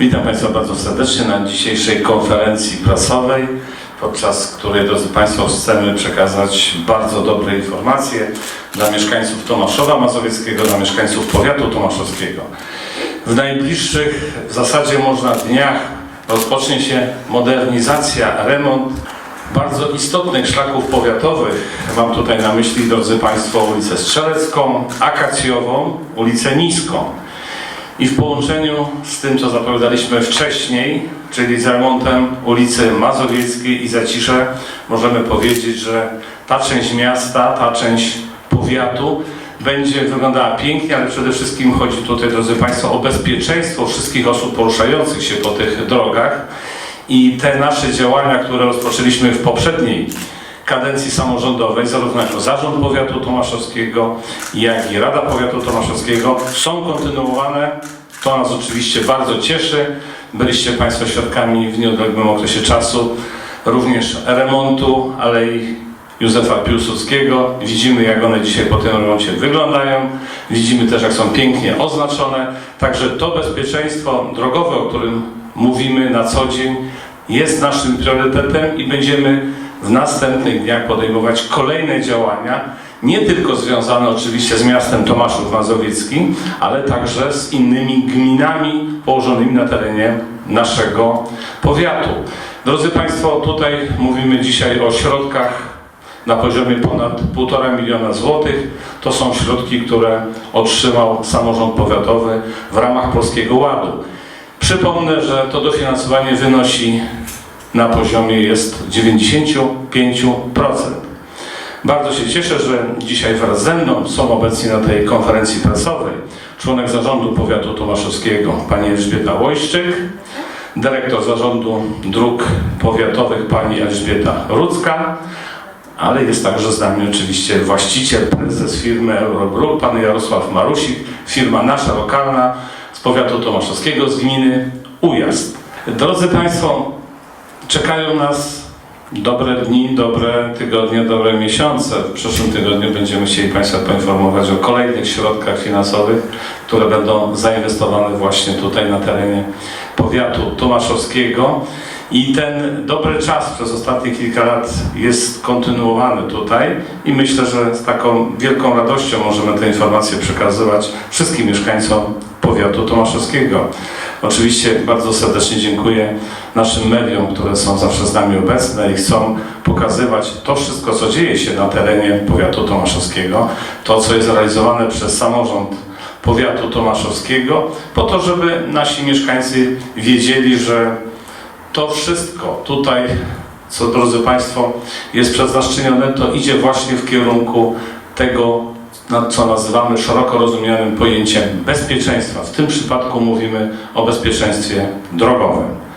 Witam Państwa bardzo serdecznie na dzisiejszej konferencji prasowej, podczas której, drodzy Państwo, chcemy przekazać bardzo dobre informacje dla mieszkańców Tomaszowa Mazowieckiego, dla mieszkańców powiatu tomaszowskiego. W najbliższych, w zasadzie można dniach, rozpocznie się modernizacja, remont bardzo istotnych szlaków powiatowych. Mam tutaj na myśli, drodzy Państwo, ulicę Strzelecką, Akacjową, ulicę Niską. I w połączeniu z tym, co zapowiadaliśmy wcześniej, czyli z remontem ulicy Mazowieckiej i Zacisze, możemy powiedzieć, że ta część miasta, ta część powiatu będzie wyglądała pięknie, ale przede wszystkim chodzi tutaj, drodzy Państwo, o bezpieczeństwo wszystkich osób poruszających się po tych drogach. I te nasze działania, które rozpoczęliśmy w poprzedniej kadencji samorządowej, zarówno jako Zarząd Powiatu Tomaszowskiego, jak i Rada Powiatu Tomaszowskiego są kontynuowane. To nas oczywiście bardzo cieszy. Byliście Państwo świadkami w nieodległym okresie czasu również remontu Alei Józefa Piłsudskiego. Widzimy, jak one dzisiaj po tym remoncie wyglądają. Widzimy też, jak są pięknie oznaczone. Także to bezpieczeństwo drogowe, o którym mówimy na co dzień, jest naszym priorytetem i będziemy w następnych dniach podejmować kolejne działania, nie tylko związane oczywiście z miastem Tomaszów Mazowiecki, ale także z innymi gminami położonymi na terenie naszego powiatu. Drodzy Państwo, tutaj mówimy dzisiaj o środkach na poziomie ponad 1,5 miliona złotych. To są środki, które otrzymał samorząd powiatowy w ramach Polskiego Ładu. Przypomnę, że to dofinansowanie wynosi na poziomie jest 95%. Bardzo się cieszę, że dzisiaj wraz ze mną są obecni na tej konferencji prasowej członek zarządu powiatu tomaszowskiego pani Elżbieta Łojszczyk, dyrektor zarządu dróg powiatowych pani Elżbieta Rudzka, ale jest także z nami oczywiście właściciel, prezes firmy Eurogroup, pan Jarosław Marusik, firma nasza lokalna z powiatu tomaszowskiego, z gminy Ujazd. Drodzy Państwo, czekają nas dobre dni, dobre tygodnie, dobre miesiące. W przyszłym tygodniu będziemy chcieli Państwa poinformować o kolejnych środkach finansowych, które będą zainwestowane właśnie tutaj na terenie powiatu tomaszowskiego. I ten dobry czas przez ostatnie kilka lat jest kontynuowany tutaj i myślę, że z taką wielką radością możemy te informacje przekazywać wszystkim mieszkańcom powiatu tomaszowskiego. Oczywiście bardzo serdecznie dziękuję naszym mediom, które są zawsze z nami obecne i chcą pokazywać to wszystko, co dzieje się na terenie powiatu tomaszowskiego, to, co jest realizowane przez samorząd powiatu tomaszowskiego, po to, żeby nasi mieszkańcy wiedzieli, że to wszystko tutaj, co drodzy Państwo, jest przeznaczone, to idzie właśnie w kierunku tego, co nazywamy szeroko rozumianym pojęciem bezpieczeństwa. W tym przypadku mówimy o bezpieczeństwie drogowym.